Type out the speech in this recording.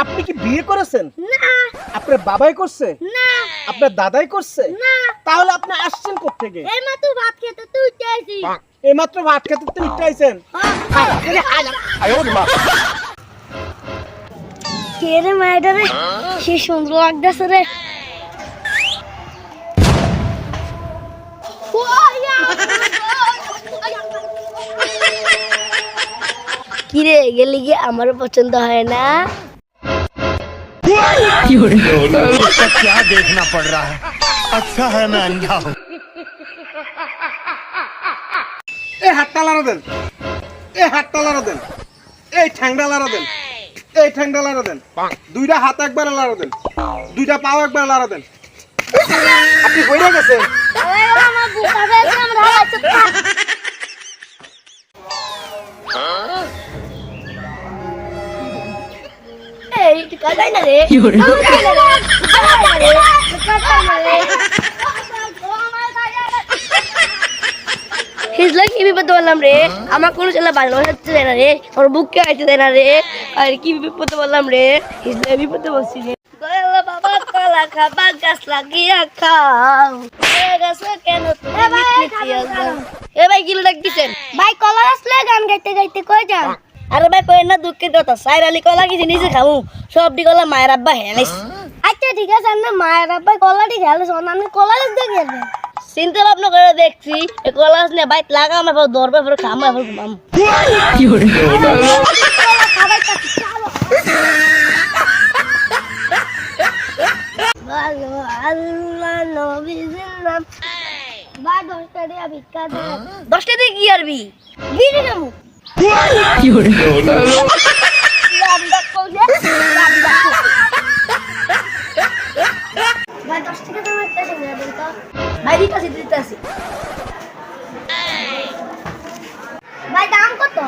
আপনি কি বিয়ে করেছেন? না। আপনার বাবাই করছে? না। আপনার দাদাই করছে? না। তাহলে আপনি আসছেন থেকে এই ভাত খেতে তুই চাইছি এইমাত্র ভাত খেতে তো উঠাইছেন কে রে মায়েরা রে? সে সুন্দর লাগতেছে রে। কিরে গেলি গিয়ে আমারও পছন্দ হয় না? क्या देखना पड़ रहा है अच्छा है मैं अंधा हूँ এই হাতটা লাড়া দেন এই হাতটা লাড়া দেন এই ঠ্যাংটা লাড়া দেন এই ঠ্যাংটা লাড়া দেন দুইটা হাত একবার লাড়া দেন দুইটা পাও একবার লাড়া দেন আপনি বইরে গেছেন আমার বুকা বেশ আমরা হাতে এই টিকা যায় না রে কি করে হিজলা কি বিপদ বললাম রে? আমার কোনো ছেলে ভালো হচ্ছে না রে। আমার বুককে আইতে দেয় না রে। আর কি বিপদে বললাম রে? হিজলা বিপদে বলছি রে। বাবা কলা খাবা গাছ লাগিয়া খাও। এ কেন এ ভাই গিল ডাক দিছেন। ভাই কলা আসলে গান গাইতে গাইতে কই যান? আরে ভাই কই না দুঃখের কথা সাইর আলী কলা কিছু নিজে খামু সব দি কলা মায়ের আব্বা হেলাইস আচ্ছা ঠিক আছে না মায়ের আব্বা কলাটি খেলে শোন আমি কলা দিয়ে গেলে। চিন্তা ভাবনা করে দেখছি এ কলা নিয়ে বাইক লাগা আমার দরবে পরে খামা এখন ঘুমাম। আল্লাহ নবী জিন্দাম বা দশটা দিয়ে ভিক্ষা দশটা দিয়ে কি আরবি? বিড়ি খামু ভাই দিতেছি দিতেছি ভাই দাম কত